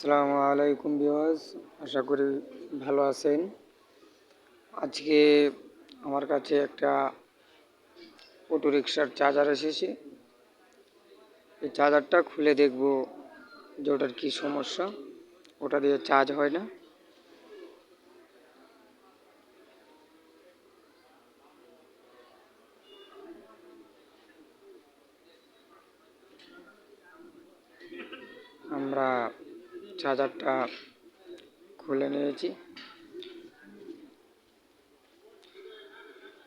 আসসালামু আলাইকুম বিওয়াজ আশা করি ভালো আছেন। আজকে আমার কাছে একটা অটো রিক্সার চার্জার এসেছে। এই চার্জারটা খুলে দেখব যে ওটার কী সমস্যা। ওটা দিয়ে চার্জ হয় না। আমরা চার্জারটা খুলে নিয়েছি।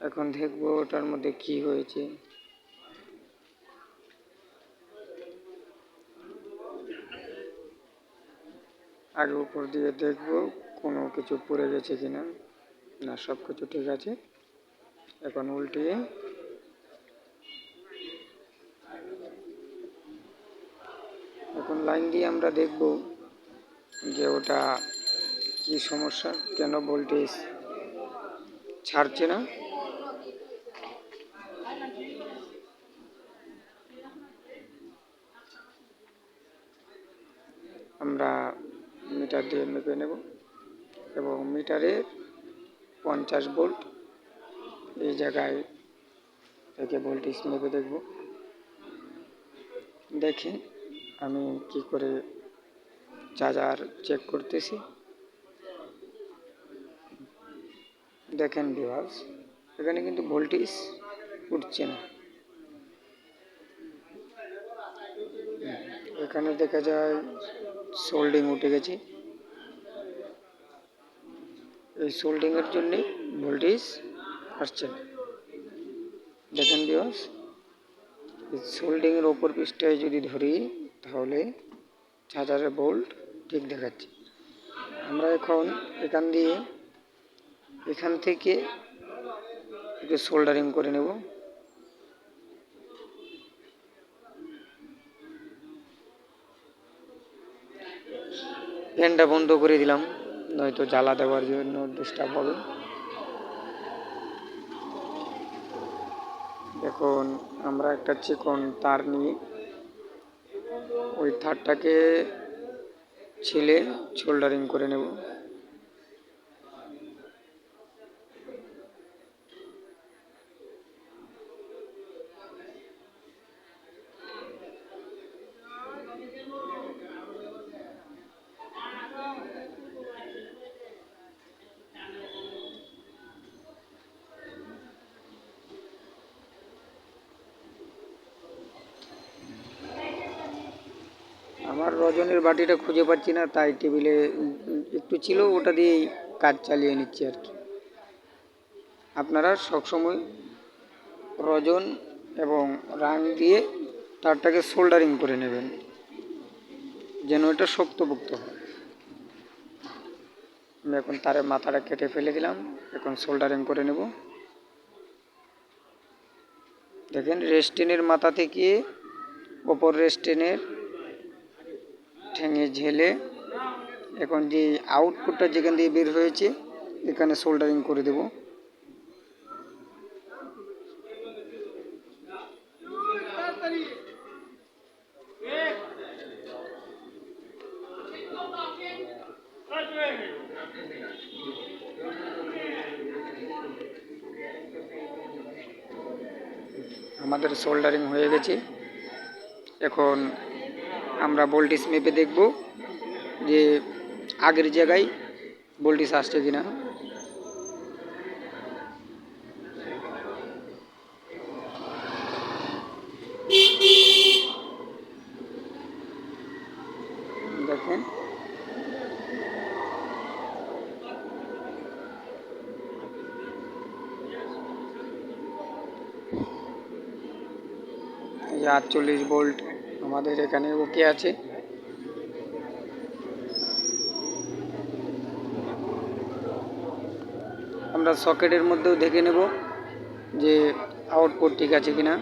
এখন দেখব ওটার মধ্যে কি হয়েছে। আগে উপর দিয়ে দেখব কোনো কিছু পড়ে গেছে কিনা। না, সব কিছু ঠিক আছে। এখন উল্টিয়ে এখন লাইন দিয়ে আমরা দেখব যে ওটা কি সমস্যা? কেন ভোল্টেজ ছাড়ছে না? আমরা মিটার দিয়ে মেপে নেব এবং মিটারে পঞ্চাশ ভোল্ট এই জায়গায় থেকে ভোল্টেজ মেপে দেখব। দেখি আমি কি করে চার্জার চেক করতেছি। দেখেন বিভাস এখানে কিন্তু ভোল্টেজ উঠছে না। এখানে দেখা যায় সোল্ডিং উঠে গেছে। এই সোল্ডিংয়ের জন্যে ভোল্টেজ আসছে না। দেখেন বিভাস সোল্ডিংয়ের ওপর পৃষ্ঠায় যদি ধরি, তাহলে চার্জারের বোল্ট ঠিক দেখাচ্ছি। আমরা এখন এখান দিয়ে এখান থেকে একটু সোল্ডারিং করে নেব। ফ্যানটা বন্ধ করে দিলাম, নয়তো জ্বালা দেওয়ার জন্য ডিস্টার্ব হবে। এখন আমরা একটা চিকন তার নিয়ে ওই তারটাকে ছিলে শোল্ডারিং করে নেব। আমার রজনের বাটিটা খুঁজে পাচ্ছি না, তাই টেবিলে একটু ছিল, ওটা দিয়েই কাজ চালিয়ে নিচ্ছি আর কি। আপনারা সবসময় রজন এবং রাং দিয়ে তারটাকে সোল্ডারিং করে নেবেন, যেন এটা শক্তপোক্ত হয়। আমি এখন তারের মাথাটা কেটে ফেলে দিলাম, এখন সোল্ডারিং করে নেব। দেখেন, রেস্টিনের মাথা থেকে ওপর রেস্টিনের ঠেঙে ঝেলে এখন যে আউটপুটটা যেখান দিয়ে বের হয়েছে, এখানে সোল্ডারিং করে দেব। আমাদের সোল্ডারিং হয়ে গেছে। এখন আমরা ভোল্টেজ মেপে দেখব যে আগের জায়গায় ভোল্টেজ আসছে কিনা। দেখেন। এই আটচল্লিশ ভোল্ট আমাদের এখানে ওকে আছে। আমরা সকেটের মধ্যেও দেখে নেব যে আউটপুট ঠিক আছে কিনা।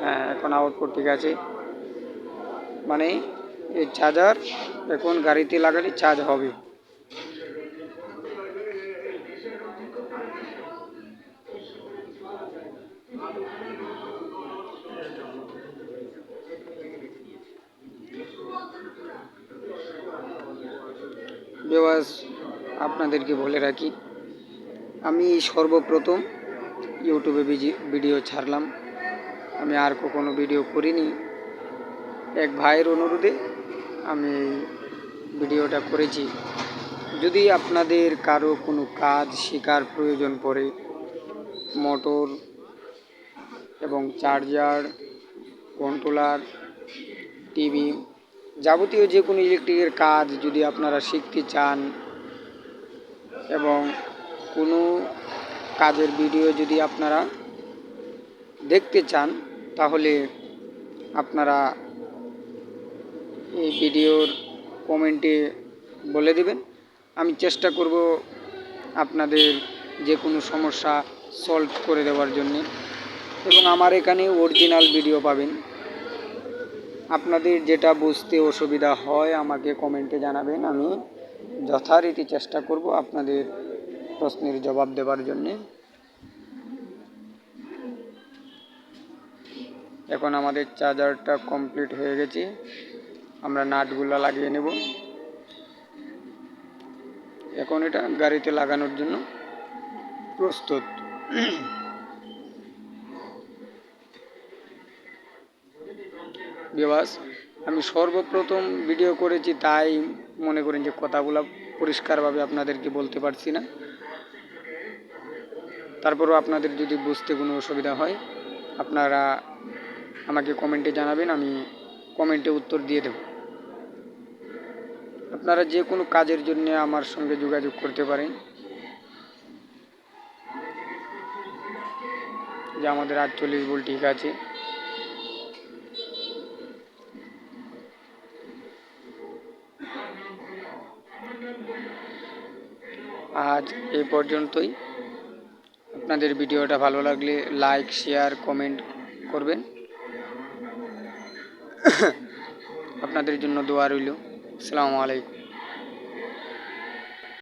হ্যাঁ এখন আউটপুট ঠিক আছে। মানে এই চার্জার এখন গাড়িতে লাগালে চার্জ হবে। বিবাস আপনাদেরকে বলে রাখি, আমি সর্বপ্রথম ইউটিউবে ভিডিও ছাড়লাম। আমি আর কখনো ভিডিও করিনি। এক ভাইয়ের অনুরোধে আমি ভিডিওটা করেছি। যদি আপনাদের কারও কোনো কাজ শেখার প্রয়োজন পড়ে, মোটর এবং চার্জার, কন্ট্রোলার, টিভি যাবতীয় যে কোনো ইলেকট্রিকের কাজ যদি আপনারা শিখতে চান এবং কোনো কাজের ভিডিও যদি আপনারা দেখতে চান, তাহলে আপনারা এই ভিডিওর কমেন্টে বলে দেবেন। আমি চেষ্টা করব আপনাদের যে কোনো সমস্যা সলভ করে দেওয়ার জন্যে। এবং আমার এখানে অরিজিনাল ভিডিও পাবেন। আপনাদের যেটা বুঝতে অসুবিধা হয়, আমাকে কমেন্টে জানাবেন। আমি যথারীতি চেষ্টা করব আপনাদের প্রশ্নের জবাব দেওয়ার জন্যে। এখন আমাদের চার্জারটা কমপ্লিট হয়ে গেছে। আমরা নাটগুলো লাগিয়ে নেব। এখন এটা গাড়িতে লাগানোর জন্য প্রস্তুত। বিবাস আমি সর্বপ্রথম ভিডিও করেছি, তাই মনে করেন যে কথাগুলো পরিষ্কারভাবে আপনাদেরকে বলতে পারছি না। তারপরও আপনাদের যদি বুঝতে কোনো অসুবিধা হয়, আপনারা আমাকে কমেন্টে জানাবেন, আমি কমেন্টে উত্তর দিয়ে দেব। আপনারা যে কোনো কাজের জন্য আমার সঙ্গে যোগাযোগ করতে পারেন। যে আমাদের আটচল্লিশ বল ঠিক আছে। আজ এই পর্যন্তই। আপনাদের ভিডিওটা ভালো লাগলে লাইক শেয়ার কমেন্ট করবেন। আপনাদের জন্য দোয়া রইল। আসসালামু আলাইকুম।